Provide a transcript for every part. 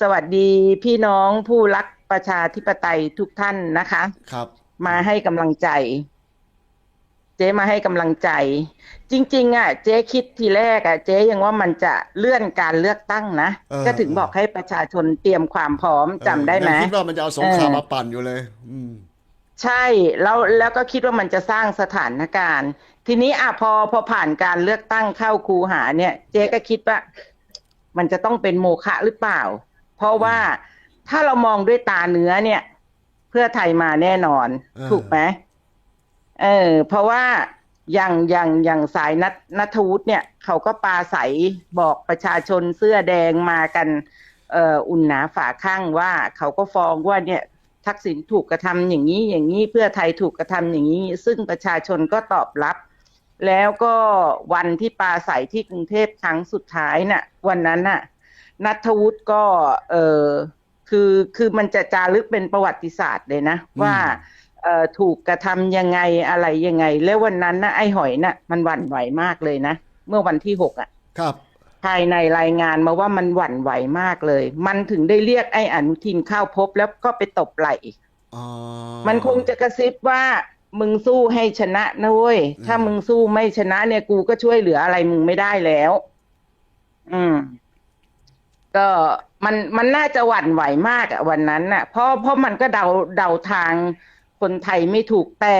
สวัสดีพี่น้องผู้รักประชาธิปไตยทุกท่านนะคะ ครับ มาให้กำลังใจ เจ๊มาให้กำลังใจ จริง ๆ อะ เจ๊คิดทีแรกอะ เจ๊ยังว่ามันจะเลื่อนการเลือกตั้งนะ เออ ก็ถึงบอกให้ประชาชนเตรียมความพร้อมจำได้ไหม ยังคิดว่ามันจะเอาสงครามเออมาปั่นอยู่เลย อืม ใช่แล้วแล้วก็คิดว่ามันจะสร้างสถานการณ์ ทีนี้อะพอพอผ่านการเลือกตั้งเข้าคูหาเนี่ย เจ๊ก็คิดว่า มันจะต้องเป็นโมฆะหรือเปล่า เพราะว่าถ้าเรามองด้วยตาเนื้อเนี่ย เพื่อไทยมาแน่นอนเออถูกไหมเออ เพราะว่าอย่างอย่างอย่างสายนัทนัทวุฒิเนี่ย เขาก็ปาใสบอกประชาชนเสื้อแดงมากันเอ่ออุ่นหนาฝาข้างว่าเขาก็ฟ้องว่าเนี่ย ทักษิณถูกกระทำอย่างนี้อย่างนี้เพื่อไทยถูกกระทำอย่างนี้ ซึ่งประชาชนก็ตอบรับ แล้วก็วันที่ปาใสที่กรุงเทพครั้งสุดท้ายน่ะ วันนั้นน่ะนัทวุฒิก็ เออคือคือมันจะจารึกเป็นประวัติศาสตร์เลยนะอืมว่าเอ่อถูกกระทำยังไงอะไรยังไง แล้ววันนั้นนะไอ้หอยน่ะ มันหวั่นไหวมากเลยนะ เมื่อวันที่หกอะ ครับ ภายในรายงานมาว่ามันหวั่นไหวมากเลย มันถึงได้เรียกไอ้อนุทินเข้าพบแล้วก็ไปตบไหล่อ๋อมันคงจะกระซิบว่า มึงสู้ให้ชนะนะเว้ยอืมถ้ามึงสู้ไม่ชนะเนี่ยกูก็ช่วยเหลืออะไรมึงไม่ได้แล้ว อืม ก็มันมันน่าจะหวั่นไหวมากอะวันนั้นน่ะ เพราะเพราะมันก็เดาเดาทางคนไทยไม่ถูกแต่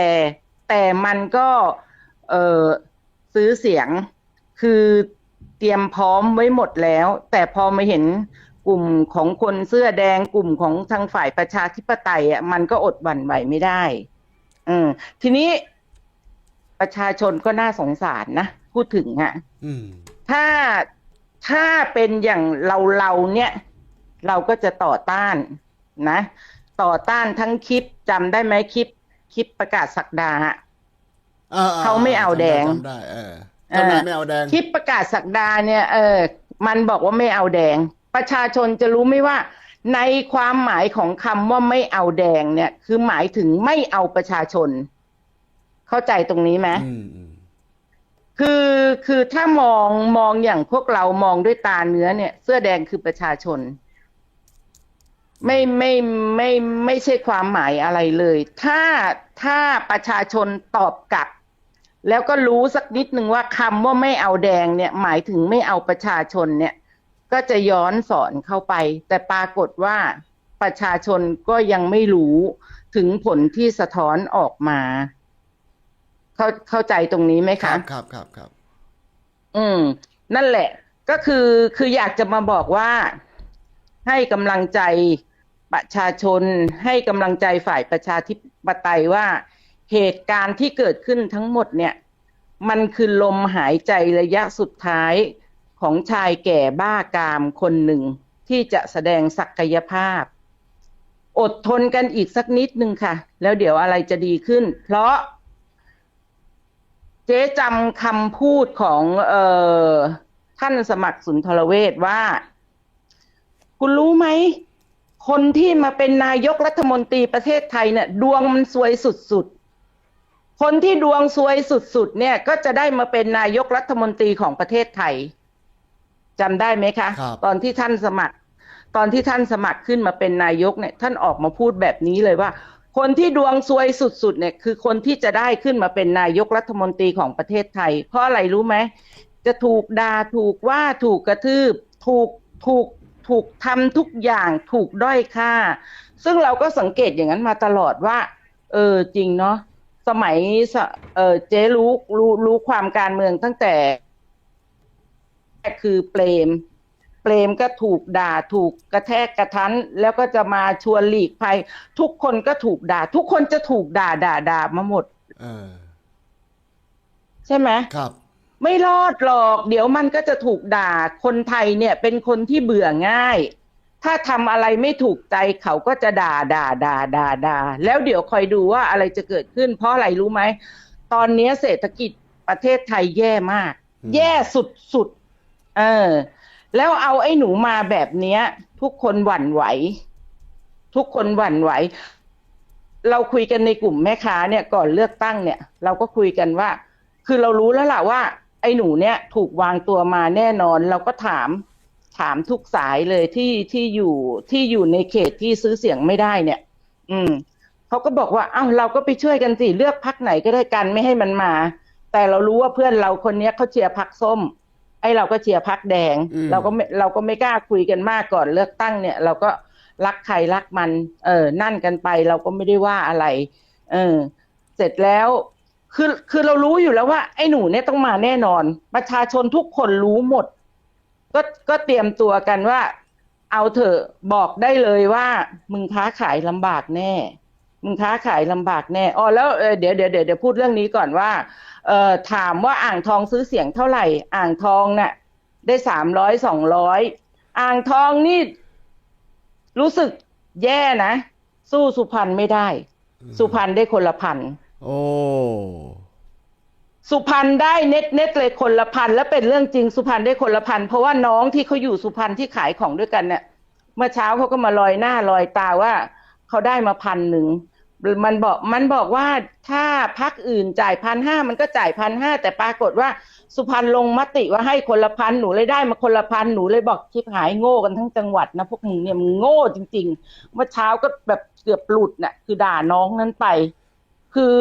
แต่มันก็ เออซื้อเสียงคือเตรียมพร้อมไว้หมดแล้ว แต่พอมาเห็นกลุ่มของคนเสื้อแดงกลุ่มของทางฝ่ายประชาธิปไตยอะมันก็อดหวั่นไหวไม่ได้ อืมทีนี้ประชาชนก็น่าสงสารนะ พูดถึงอะอืมถ้าถ้าเป็นอย่างเราเราเนี่ย เราก็จะต่อต้านนะ ต่อต้านทั้งคลิปจำได้ไหมคลิป คลิปประกาศสักดาอะอ่าเขาไม่เอาแดงจำได้เออเจ้านายไม่เอาแดงคลิปประกาศสักดาเนี่ย เออ มันบอกว่าไม่เอาแดง ประชาชนจะรู้ไหมว่า ในความหมายของคำว่าไม่เอาแดงเนี่ย คือหมายถึงไม่เอาประชาชน เข้าใจตรงนี้ไหมอืมอืมคือคือถ้ามองมองอย่างพวกเรามองด้วยตาเนื้อเนี่ย เสื้อแดงคือประชาชน ไม่ไม่ไม่ไม่ใช่ความหมายอะไรเลย ถ้าถ้าประชาชนตอบกลับ แล้วก็รู้สักนิดหนึ่งว่าคำว่าไม่เอาแดงเนี่ย หมายถึงไม่เอาประชาชนเนี่ย ก็จะย้อนสอนเข้าไป แต่ปรากฏว่าประชาชนก็ยังไม่รู้ถึงผลที่สะท้อนออกมา เข้าเข้าใจตรงนี้ไหมครัคะบครับครับครับอืม นั่นแหละ ก็คือคืออยากจะมาบอกว่าให้กำลังใจประชาชน ให้กำลังใจฝ่ายประชาธิปไตยว่าเหตุการณ์ที่เกิดขึ้นทั้งหมดเนี่ย มันคือลมหายใจระยะสุดท้าย ของชายแก่บ้ากามคนหนึ่งที่จะแสดงศักยภาพ อดทนกันอีกสักนิดนึงค่ะ แล้วเดี๋ยวอะไรจะดีขึ้น เพราะ เจ๊จำคำพูดของเออท่านสมัครสุนทรเวชว่า คุณรู้ไหม คนที่มาเป็นนายกรัฐมนตรีประเทศไทยเนี่ย ดวงมันซวยสุดๆ คนที่ดวงซวยสุดๆเนี่ย ก็จะได้มาเป็นนายกรัฐมนตรีของประเทศไทย จำได้ไหมคะ ครับ ตอนที่ท่านสมัคร ตอนที่ท่านสมัครขึ้นมาเป็นนายกเนี่ย ท่านออกมาพูดแบบนี้เลยว่า คนที่ดวงซวยสุดๆเนี่ยคือคนที่จะได้ขึ้นมาเป็นนายกรัฐมนตรีของประเทศไทย เพราะอะไรรู้ไหม จะถูกด่าถูกว่าถูกกระทืบ ถูกถูกถูกทำทุกอย่างถูกด้อยค่า ซึ่งเราก็สังเกตอย่างนั้นมาตลอดว่า เออจริงเนาะสมัยสเออเจ๊รู้รู้รู้ความการเมืองตั้งแต่ คือเปรม เปรมก็ถูกด่าถูกกระแทกกระทันแล้วก็จะมาชวนหลีกภัย ทุกคนก็ถูกด่า ทุกคนจะถูกด่าด่าด่ามาหมดเออใช่ไหมครับ ไม่รอดหรอก เดี๋ยวมันก็จะถูกด่าคนไทยเนี่ย เป็นคนที่เบื่อง่าย ถ้าทำอะไรไม่ถูกใจเขาก็จะด่าด่าด่าด่าด่าแล้วเดี๋ยวคอยดูว่าอะไรจะเกิดขึ้น เพราะอะไรรู้ไหมตอนนี้เศรษฐกิจประเทศไทยแย่มากอืมแย่สุดๆ เออ แล้วเอาไอ้หนูมาแบบเนี้ย ทุกคนหวั่นไหว ทุกคนหวั่นไหว เราคุยกันในกลุ่มแม่ค้าเนี่ยก่อนเลือกตั้งเนี่ย เราก็คุยกันว่า คือเรารู้แล้วล่ะว่า ไอ้หนูเนี่ยถูกวางตัวมาแน่นอน เราก็ถามถามทุกสายเลยที่ที่อยู่ที่อยู่ในเขตที่ซื้อเสียงไม่ได้เนี่ย อืมเขาก็บอกว่าอ้าวเราก็ไปช่วยกันสิเลือกพักไหนก็ได้กันไม่ให้มันมา แต่เรารู้ว่าเพื่อนเราคนเนี้ยเขาเชียร์พักส้ม ไอ้เราก็เชียร์พักแดงอืมเราก็ไม่เราก็ไม่กล้าคุยกันมากก่อนเลือกตั้งเนี่ย เราก็รักใครรักมัน เออนั่นกันไปเราก็ไม่ได้ว่าอะไร เออ เสร็จแล้วคือคือเรารู้อยู่แล้วว่า ไอ้หนูเนี่ยต้องมาแน่นอน ประชาชนทุกคนรู้หมด ก็ก็เตรียมตัวกันว่า เอาเถอะบอกได้เลยว่า มึงค้าขายลำบากแน่ มึงค้าขายลำบากแน่อ๋อแล้วเออเดี๋ยวเดี๋ยวเดี๋ยวเดี๋ยวพูดเรื่องนี้ก่อนว่าเอ่อถามว่าอ่างทองซื้อเสียงเท่าไหร่ อ่างทองน่ะได้สามร้อยสองร้อยอ่างทองนี่ รู้สึกแย่นะ สู้สุพรรณไม่ได้ สุพรรณได้คนละพันโอ้สุพรรณได้เน็ตเน็ตเลยคนละพันแล้วเป็นเรื่องจริงสุพรรณได้คนละพันเพราะว่าน้องที่เขาอยู่สุพรรณที่ขายของด้วยกันเนี่ยเมื่อเช้าเขาก็มาลอยหน้าลอยตาว่าเขาได้มาพันหนึ่ง มันบอกมันบอกว่าถ้าพักอื่นจ่ายพันห้ามันก็จ่ายพันห้าแต่ปรากฏว่าสุพรรณลงมติว่าให้คนละพันหนูเลยได้มาคนละพันหนูเลยบอกชิบหายโง่กันทั้งจังหวัดนะพวกมึงเนี่ยมึงโง่จริง ๆ เมื่อเช้าก็แบบเกือบหลุดน่ะ คือด่าน้องนั้นไป คือ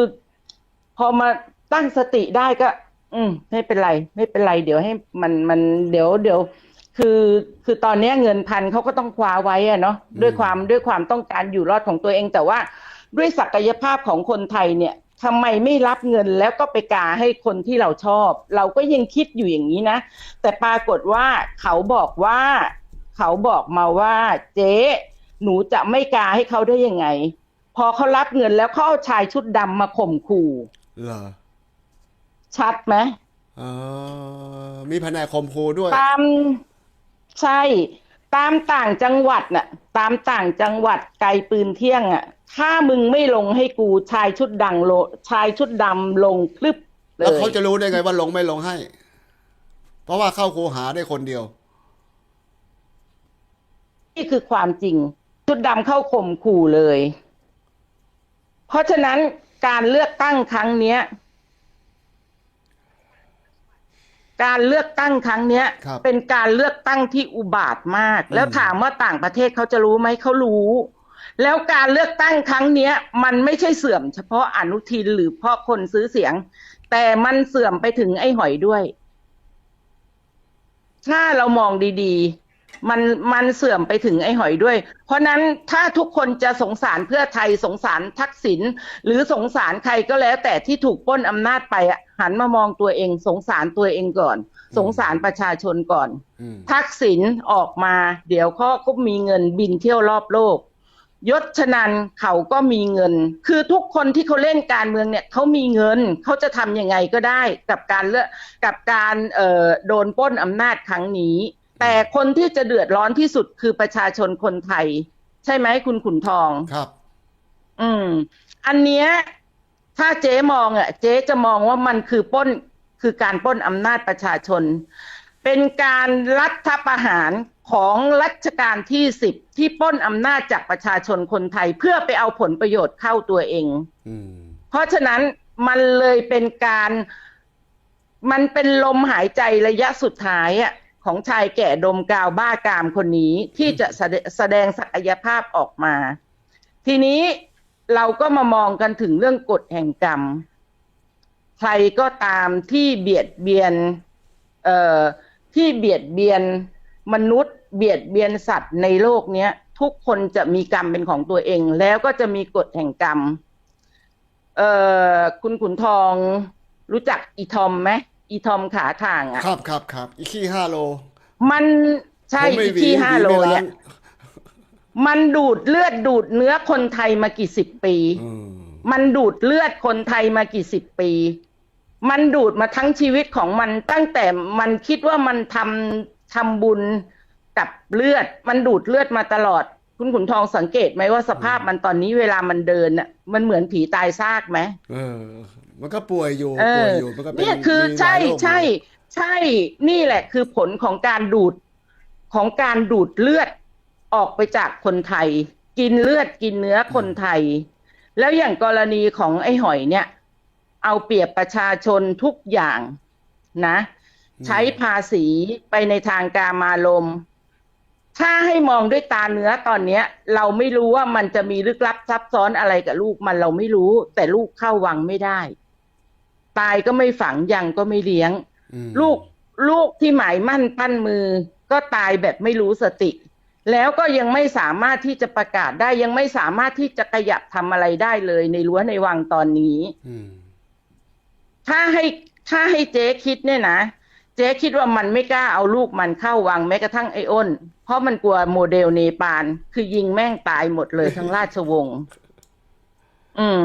พอมาตั้งสติได้ก็ อืม ไม่เป็นไร ไม่เป็นไร เดี๋ยวให้มันมันเดี๋ยวเดี๋ยวคือคือตอนนี้เงินพันเขาก็ต้องคว้าไว้อะเนาะด้วยความด้วยความต้องการอยู่รอดของตัวเองแต่ว่า ด้วยศักยภาพของคนไทยเนี่ยทำไมไม่รับเงินแล้วก็ไปกาให้คนที่เราชอบ เราก็ยังคิดอยู่อย่างนี้นะ แต่ปรากฏว่าเขาบอกว่า เขาบอกมาว่าเจ๊หนูจะไม่กาให้เขาได้ยังไง พอเขารับเงินแล้วเขาเอาชายชุดดำมาข่มขู่เหรอชัดไหมเออมีแผนกคมครูด้วย ตามใช่ ตามต่างจังหวัดน่ะ ตามต่างจังหวัดไกลปืนเที่ยงอะ ถ้ามึงไม่ลงให้กูชายชุดดังโลชายชุดดำลงพลึบเลแล้วยเขาจะรู้ได้ไงว่าลงไม่ลงให้ เพราะว่าเข้าครูหาได้คนเดียว นี่คือความจริง ชุดดำเข้าข่มขู่เลย เพราะฉะนั้นการเลือกตั้งครั้งเนี้ย การเลือกตั้งครั้งเนี้ย ครับ เป็นการเลือกตั้งที่อุบาทมาก แล้วถามว่าต่างประเทศเขาจะรู้ไหมเขารู้ แล้วการเลือกตั้งครั้งเนี้ยมันไม่ใช่เสื่อมเฉพาะอนุทินหรือเพราะคนซื้อเสียง แต่มันเสื่อมไปถึงไอ้หอยด้วย ถ้าเรามองดีๆ มันมันเสื่อมไปถึงไอ้หอยด้วย เพราะนั้นถ้าทุกคนจะสงสารเพื่อไทยสงสารทักษิณหรือสงสารใครก็แล้ว แต่ที่ถูกปล้นอำนาจไปอะหันมามองตัวเอง สงสารตัวเองก่อนสงสารประชาชนก่อนอืมทักษิณออกมา เดี๋ยวเขาก็มีเงินบินเที่ยวรอบโลก ยศชนันเขาก็มีเงิน คือทุกคนที่เขาเล่นการเมืองเนี่ยเขามีเงินเขาจะทำยังไงก็ได้กับการเลือกกับการเอ่อโดนปล้นอำนาจครั้งนี้ แต่คนที่จะเดือดร้อนที่สุดคือประชาชนคนไทย ใช่ไหมคุณขุนทองครับ อืม อันเนี้ยถ้าเจ๊มองอะ เจ๊จะมองว่ามันคือปล้นคือการปล้นอำนาจประชาชน เป็นการรัฐประหาร ของรัชกาลที่สิบที่ปล้นอำนาจจากประชาชนคนไทยเพื่อไปเอาผลประโยชน์เข้าตัวเองอืมเพราะฉะนั้นมันเลยเป็นการมันเป็นลมหายใจระยะสุดท้ายอะของชายแก่ดมกาวบ้ากามคนนี้ที่จะแสดแสดงศักยภาพออกมา ทีนี้เราก็มามองกันถึงเรื่องกฎแห่งกรรม ใครก็ตามที่เบียดเบียน เอ่อที่เบียดเบียนมนุษย์ เบียดเบียนสัตว์ในโลกเนี้ย ทุกคนจะมีกรรมเป็นของตัวเอง แล้วก็จะมีกฎแห่งกรรม เอ่อคุณขุนทองรู้จักอีทอมไหมอีทอมขาทางอะครับครับครับอีกขี้ห้าโล มันใช่ผมไม่อีหวีที่ห้าวีโลไม่เนี่ยล้างมันดูดเลือดดูดเนื้อคนไทยมากี่สิบปีอืมมันดูดเลือดคนไทยมากี่สิบปี มันดูดมาทั้งชีวิตของมันตั้งแต่มันคิดว่ามันทำทำบุญ กับเลือดมันดูดเลือดมาตลอด คุณขุนทองสังเกตไหมว่าสภาพมันตอนนี้เวลามันเดินน่ะมันเหมือนผีตายซากไหมเออ มันก็ป่วยอยู่เอป่วอยอยู่มันก็เป็นเนี่ยคือมีหลายใช่โรคอยู่ใช่ใช่นี่แหละคือผลของการดูดของการดูดเลือดออกไปจากคนไทย กินเลือดกินเนื้อคนไทย แล้วอย่างกรณีของไอ้หอยเนี่ย เอาเปรียบประชาชนทุกอย่างนะ ใช้ภาษีไปในทางกามารมณ์ ถ้าให้มองด้วยตาเนื้อตอนเนี้ย เราไม่รู้ว่ามันจะมีลึกลับซับซ้อนอะไรกับลูกมันเราไม่รู้ แต่ลูกเข้าวังไม่ได้ ตายก็ไม่ฝังยังก็ไม่เลี้ยงอืมลูกลูกที่หมายมั่นปั้นมือ ก็ตายแบบไม่รู้สติ แล้วก็ยังไม่สามารถที่จะประกาศได้ยังไม่สามารถที่จะขยับทำอะไรได้เลยในรั้วในวังตอนนี้อืมถ้าให้ถ้าให้เจ๊คิดเนี่ยนะ เจ๊คิดว่ามันไม่กล้าเอาลูกมันเข้าวังแม้กระทั่งไอ้อ้น เพราะมันกลัวโมเดลเนปาลคือยิงแม่งตายหมดเลยทั้งราชวงศ์อืม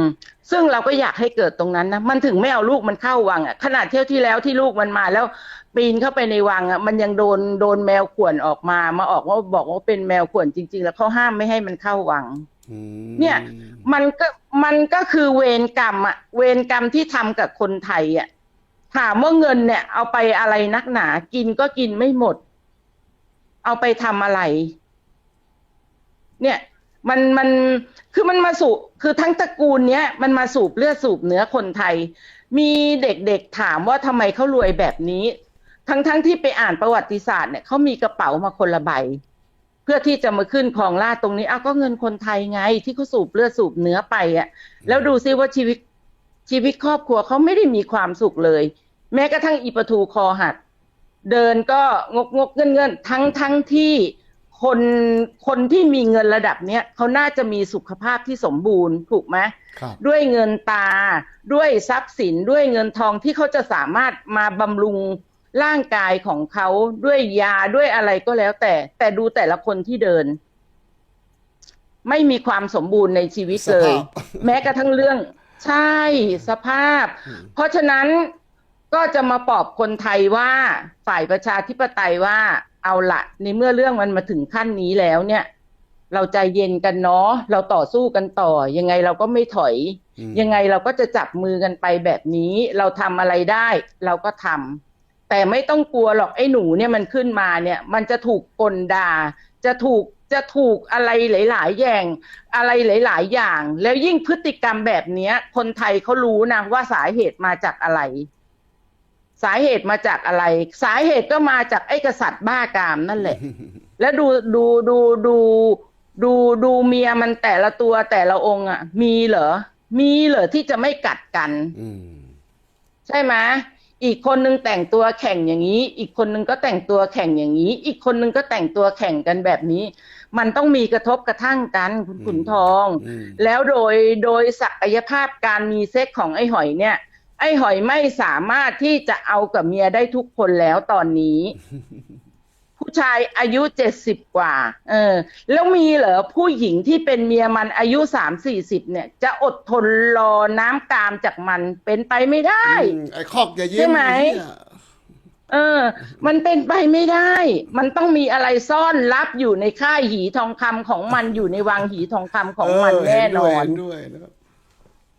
ซึ่งเราก็อยากให้เกิดตรงนั้นนะมันถึงไม่เอาลูกมันเข้าวังอะขนาดเที่ยวที่แล้วที่ลูกมันมาแล้ว ปีนเข้าไปในวังอะมันยังโดนโดนแมวข่วนออกมามาออกว่าบอกว่าเป็นแมวข่วนจริง ๆ แล้วเขาห้ามไม่ให้มันเข้าวังอืมเนี่ย มันก็มันก็คือเวรกรรมอะเวรกรรมที่ทำกับคนไทยอะ ถามว่าเงินเนี่ย เอาไปอะไรนักหนา กินก็กินไม่หมด เอาไปทำอะไร เนี่ย มันมันคือมันมาสูบคือทั้งตระกูลเนี้ยมันมาสูบเลือดสูบเนื้อคนไทย มีเด็กๆถามว่าทำไมเขารวยแบบนี้ ทั้งๆที่ไปอ่านประวัติศาสตร์เนี่ยเขามีกระเป๋ามาคนละใบเพื่อที่จะมาขึ้นครองราตรงนี้อ้าวก็เงินคนไทยไง ที่เขาสูบเลือดสูบเนื้อไปอะ แล้วดูซิว่าชีวิต ชีวิตครอบครัวเขาไม่ได้มีความสุขเลย แม้กระทั่งอีประทูคอหัก เดินก็งกงกเงินเงินทั้งทั้งที่คนคนที่มีเงินระดับเนี้ยเขาน่าจะมีสุขภาพที่สมบูรณ์ถูกไหมครับด้วยเงินตาด้วยทรัพย์สินด้วยเงินทองที่เขาจะสามารถมาบำรุงร่างกายของเขาด้วยยาด้วยอะไรก็แล้วแต่ แต่ดูแต่ละคนที่เดิน ไม่มีความสมบูรณ์ในชีวิตเลยสภาพแม้กระทั่งเรื่อง ใช่สภาพอืมเพราะฉะนั้นก็จะมาปลอบคนไทยว่าฝ่ายประชาธิปไตยว่าเอาละในเมื่อเรื่องมันมาถึงขั้นนี้แล้วเนี่ย เราใจเย็นกันเนาะเราต่อสู้กันต่อ ยังไงเราก็ไม่ถอยอืมยังไงเราก็จะจับมือกันไปแบบนี้ เราทำอะไรได้ เราก็ทำแต่ไม่ต้องกลัวหรอกไอ้หนูเนี่ยมันขึ้นมาเนี่ย มันจะถูกกลด่าจะถูก จะถูกอะไรหลาย ๆ อย่างอะไรหลาย ๆ อย่าง แล้วยิ่งพฤติกรรมแบบเนี้ย คนไทยเขารู้นะว่าสาเหตุมาจากอะไร สาเหตุมาจากอะไร สาเหตุก็มาจากไอ้กษัตริย์บ้ากามนั่นแหละ แล้วดูดูดูดูดูดูเมียมันแต่ละตัวแต่ละองค์อะ มีเหรอ มีเหรอที่จะไม่กัดกันอืมใช่ไหมอีกคนนึงแต่งตัวแข่งอย่างนี้ อีกคนนึงก็แต่งตัวแข่งอย่างนี้ อีกคนนึงก็แต่งตัวแข่งกันแบบนี้ มันต้องมีกระทบกระทั่งกันคุณขุนทองอืมแล้วโดยโดยศักยภาพการมีเซ็กของไอ้หอยเนี่ย ไอ้หอยไม่สามารถที่จะเอากับเมียได้ทุกคนแล้วตอนนี้ ผู้ชายอายุเจ็ดสิบกว่า เออ แล้วมีเหรอผู้หญิงที่เป็นเมียมันอายุสามสี่สิบเนี่ย จะอดทนรอน้ำกามจากมันเป็นไปไม่ได้อืมไอ้คอกอย่ายิ้มใช่ไหมอ้ เยเออ มันเป็นไปไม่ได้ มันต้องมีอะไรซ่อนลับอยู่ในค่ายหีทองคำของมันอยู่ในวังหีทองคำของมันเแน่นอน เห็ด้วยเห็นด้วยนะครับ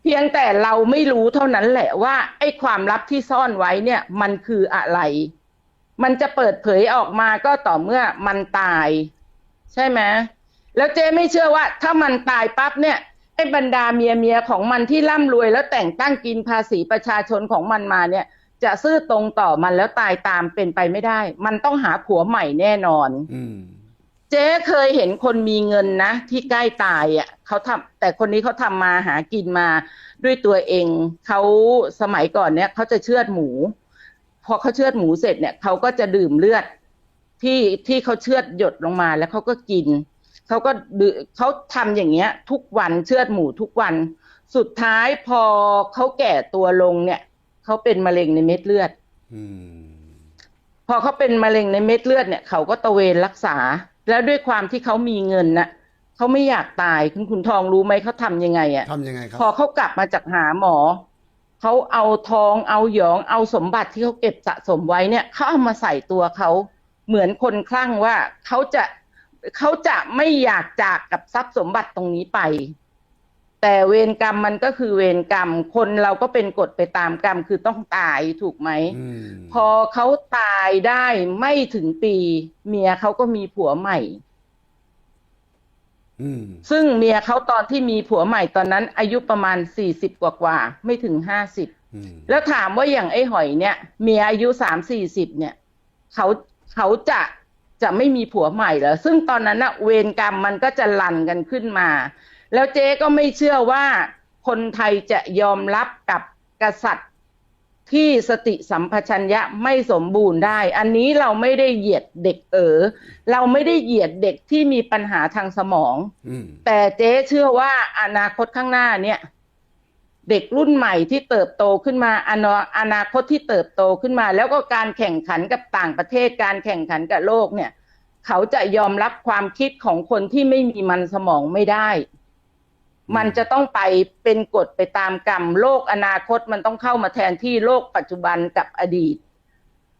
เพียงแต่เราไม่รู้เท่านั้นแหละว่าไอ้ความลับที่ซ่อนไว้เนี่ย มันคืออะไร มันจะเปิดเผยออกมาก็ต่อเมื่อมันตาย ใช่ไหมแล้วเจ๊ไม่เชื่อว่า ถ้ามันตายปั๊บเนี่ยไอ้บรรดาเมียเมียของมันที่ร่ำรวยแล้วแต่งตั้งกินภาษีประชาชนของมันมาเนี่ย จะซื่อตรงต่อมันแล้วตายตามเป็นไปไม่ได้ มันต้องหาผัวใหม่แน่นอนอืมเจ๊เคยเห็นคนมีเงินนะ ที่ใกล้ตายอะเขาทำแต่คนนี้เขาทำมาหากินมาด้วยตัวเองเขาสมัยก่อนเนี่ยเขาจะเชือดหมู พอเขาเชือดหมูเสร็จเนี่ยเขาก็จะดื่มเลือด ที่ที่เขาเชือดหยดลงมาแล้วเขาก็กินเขาก็ดื่มเขาทำอย่างเงี้ย ทุกวันเชือดหมูทุกวัน สุดท้ายพอเขาแก่ตัวลงเนี่ย เขาเป็นมะเร็งในเม็ดเลือดอืมพอเขาเป็นมะเร็งในเม็ดเลือดเนี่ยเขาก็ตระเวนรักษา แล้วด้วยความที่เขามีเงินน่ะเขาไม่อยากตายคุณคุณทองรู้ไหมเขาทำยังไงอะทำยังไงครับพอเขากลับมาจากหาหมอเขาเอาทองเอาหยองเอาสมบัติที่เขาเก็บสะสมไว้เนี่ยเขาเอามาใส่ตัวเขาเหมือนคนคลั่งว่าเขาจะเขาจะไม่อยากจากกับทรัพย์สมบัติตรงนี้ไป แต่เวรกรรมมันก็คือเวรกรรม คนเราก็เป็นกฎไปตามกรรมคือต้องตายถูกไหมอืมพอเขาตายได้ไม่ถึงปี เมียเขาก็มีผัวใหม่อืมซึ่งเมียเขาตอนที่มีผัวใหม่ตอนนั้น อายุประมาณสี่สิบกว่ากว่าๆไม่ถึงห้าสิบอืมแล้วถามว่าอย่างไอ้หอยเนี่ย เมียอายุสามสี่สิบเนี่ยเขาเขาจะจะไม่มีผัวใหม่เหรอซึ่งตอนนั้นนะเวรกรรมมันก็จะลันกันขึ้นมา แล้วเจ๊ก็ไม่เชื่อว่าคนไทยจะยอมรับกับกษัตริย์ที่สติสัมปชัญญะไม่สมบูรณ์ได้ อันนี้เราไม่ได้เหยียดเด็กเอ๋อเราไม่ได้เหยียดเด็กที่มีปัญหาทางสมองอืมแต่เจ๊เชื่อว่าอนาคตข้างหน้าเนี่ย เด็กรุ่นใหม่ที่เติบโตขึ้นมาอนาอนาคตที่เติบโตขึ้นมา แล้วก็การแข่งขันกับต่างประเทศการแข่งขันกับโลกเนี่ย เขาจะยอมรับความคิดของคนที่ไม่มีมันสมองไม่ได้ มันจะต้องไปเป็นกฎไปตามกรรมโลกอนาคตมันต้องเข้ามาแทนที่โลกปัจจุบันกับอดีต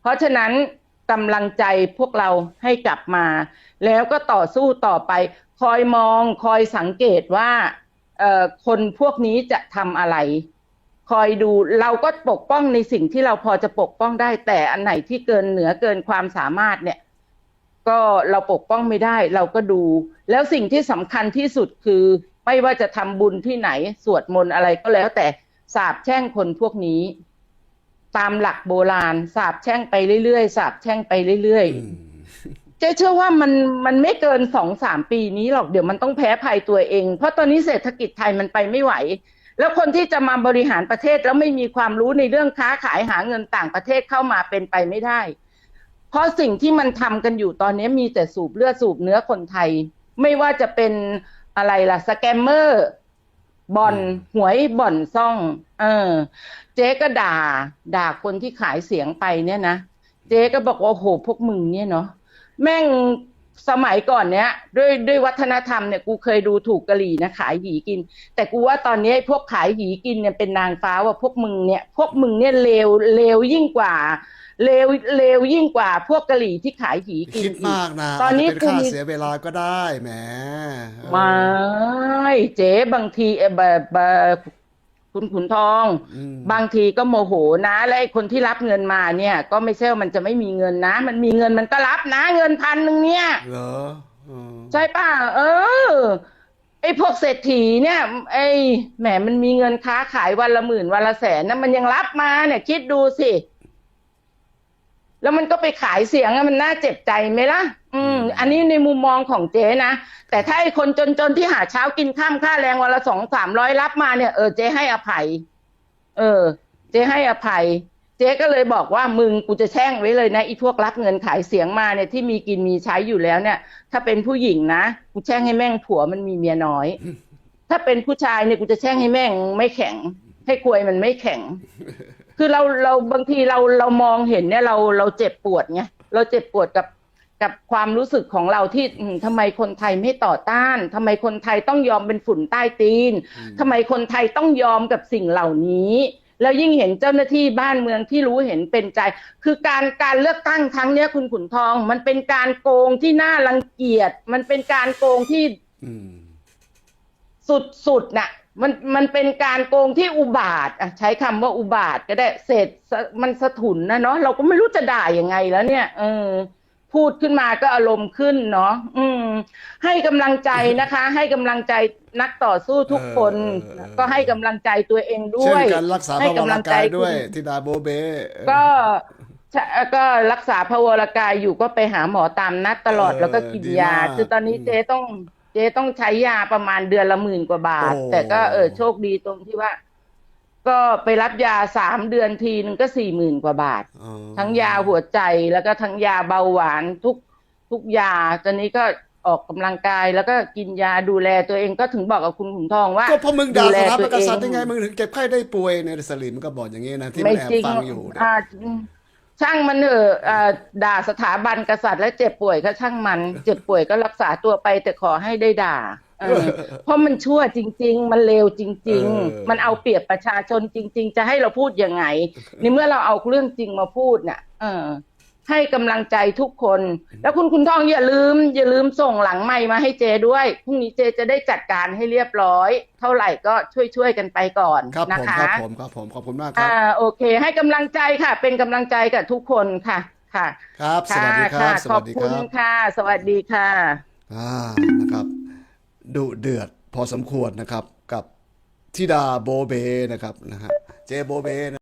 เพราะฉะนั้นกำลังใจพวกเราให้กลับมา แล้วก็ต่อสู้ต่อไป คอยมองคอยสังเกตว่าคนพวกนี้จะทำอะไร คอยดูเราก็ปกป้องในสิ่งที่เราพอจะปกป้องได้ แต่อันไหนที่เกินเหนือเกินความสามารถเนี่ย ก็เราปกป้องไม่ได้ เราก็ดู แล้วสิ่งที่สำคัญที่สุดคือ ไม่ว่าจะทำบุญที่ไหนสวดมนต์อะไรก็แล้วแต่สาบแช่งคนพวกนี้ ตามหลักโบราณสาบแช่งไปเรื่อยๆสาบแช่งไปเรื่อยๆอืมเจ๊เชื่อว่ามันมันไม่เกินสองสามปีนี้หรอกเดี๋ยวมันต้องแพ้ภัยตัวเอง เพราะตอนนี้เศรษฐกิจไทยมันไปไม่ไหว แล้วคนที่จะมาบริหารประเทศแล้วไม่มีความรู้ในเรื่องค้าขายหาเงินต่างประเทศเข้ามาเป็นไปไม่ได้ เพราะสิ่งที่มันทำกันอยู่ตอนนี้มีแต่สูบเลือดสูบเนื้อคนไทย ไม่ว่าจะเป็น อะไรล่ะ สแกมเมอร์บ่อนหวยบ่อนซ่อง เออ เจ๊ก็ด่า ด่าคนที่ขายเสียงไปเนี่ยนะ เจ๊ก็บอกว่าโอ้โหพวกมึงเนี่ยเนาะแม่ง สมัยก่อนเนี้ยด้วยด้วยวัฒนธรรมเนี่ยกูเคยดูถูกกะหรี่นะขายหยีกิน แต่กูว่าตอนนี้ไอ้พวกขายหยีกินเนี่ยเป็นนางฟ้าว่าพวกมึงเนี่ยพวกมึงเนี่ยเลวเลวยิ่งกว่าเลวเลวยิ่งกว่าพวกกะหรี่ที่ขายหยีกินคิดมากนะตอนนี้าจจะเป็นค่ากูมีเสียเวลาก็ได้แหมเออไม่เจ๊บางทีเออแบบแบบ คุณขุนทองอืมบางทีก็โมโหนะและไอ้คนที่รับเงินมาเนี่ย ก็ไม่ใช่ว่ามันจะไม่มีเงินนะ มันมีเงินมันก็รับนะ เงินพันหนึ่งเนี่ยเหรออืมใช่ป่ะเออไอ้พวกเศรษฐีเนี่ย ไอ้แหมมันมีเงินค้าขายวันละหมื่นวันละแสนนะมันยังรับมาเนี่ยคิดดูสิ แล้วมันก็ไปขายเสียงอะมันน่าเจ็บใจไหมล่ะ อืม อันนี้ในมุมมองของเจ๊นะ แต่ถ้าไอ้คนจนๆที่หาเช้ากินข้ามค่าแรงวันละสองสามร้อยรับมาเนี่ยเออเจ๊ให้อภัย เออ เจ๊ให้อภัย เจ๊ก็เลยบอกว่ามึงกูจะแช่งไว้เลยนะไอ้พวกรับเงินขายเสียงมาเนี่ยที่มีกินมีใช้อยู่แล้วเนี่ย ถ้าเป็นผู้หญิงนะกูแช่งให้แม่งผัวมันมีเมียน้อย ถ้าเป็นผู้ชายเนี่ยกูจะแช่งให้แม่งไม่แข็ง ให้ควยมันไม่แข็ง คือเราเราบางทีเราเรามองเห็นเนี่ยเราเราเจ็บปวดไงเราเจ็บปวดกับ กับความรู้สึกของเราที่อืมทำไมคนไทยไม่ต่อต้านทำไมคนไทยต้องยอมเป็นฝุ่นใต้ตีนทำไมคนไทยต้องยอมกับสิ่งเหล่านี้ แล้วยิ่งเห็นเจ้าหน้าที่บ้านเมืองที่รู้เห็นเป็นใจ คือการการเลือกตั้งครั้งเนี้ยคุณขุนทอง มันเป็นการโกงที่น่ารังเกียจ มันเป็นการโกงที่อืมสุดๆน่ะ มันมันเป็นการโกงที่อุบาทอะใช้คำว่าอุบาทก็ได้เศษสะมันสะทุนนะเนาะเราก็ไม่รู้จะด่ายังไงแล้วเนี่ยเออ พูดขึ้นมาก็อารมณ์ขึ้นเนาะอืม ให้กำลังใจนะคะ ให้กำลังใจนักต่อสู้ทุกคน เออเออเออ ก็ให้กำลังใจตัวเองด้เช่วนยกันรักษาให้ภาวกำลัรางใจกายคุณด้วยทิดาโบเบก็ใช่ก็รักษาพระวรกายอยู่ก็ไปหาหมอตามนัดตลอดเออแล้วก็กินดียา มากคือตอนนี้อืมเจ๊ต้องเจ๊ต้องใช้ยาประมาณเดือนละหมื่นกว่าบาท โอ้ แต่ก็เออโชคดีตรงที่ว่า ก็ไปรับยาสามเดือนทีนึงก็สี่หมื่นกว่าบาทอ๋อทั้งยาหัวใจแล้วก็ทั้งยาเบาหวานทุกทุกยาตอนนี้ก็ออกกำลังกายแล้วก็กินยาดูแลตัวเองก็ถึงบอกกับคุณขุนทองว่าก็เพราะมึงด่าแลสถาตับัวนกษัตริย์เอยังไงมึงถึงเจ็บไข้ได้ป่วยเนี่ยสลิมก็บอกอย่างนี้นะที่มัไม่นแอบจริงฟังอยู่เนี่ยอ่าช่างมันเถอะอ่าด่าสถาบันกษัตริย์และเจ็บป่วยก็ช่างมัน เจ็บป่วยก็รักษาตัวไปแต่ขอให้ได้ด่า เออเพราะมันชั่วจริง ๆ มันเลวจริงเออๆมันเอาเปรียบประชาชนจริง ๆ จะให้เราพูดยังไงในเมื่อเราเอาเรื่องจริงมาพูดเนี่ยเออ ให้กำลังใจทุกคน แล้วคุณคุณทองอย่าลืม อย่าลืมส่งหลังไม้มาให้เจด้วยพรุ่งนี้เจจะได้จัดการให้เรียบร้อย เท่าไหร่ก็ช่วยๆกันไปก่อนครับนะผมคะครับผมครับผมขอบคุณมากครับอ่าโอเค ให้กำลังใจค่ะ เป็นกำลังใจกับทุกคนค่ะ ค่ะ ครับ สวัสดีครับค่ะสขอวับสดีคุคณรับค่ะ สวัสดีค่ะอ่านะครับ ดุเดือดพอสมควรนะครับกับธิดาโบเบนะครับนะฮะเจโบเบนะ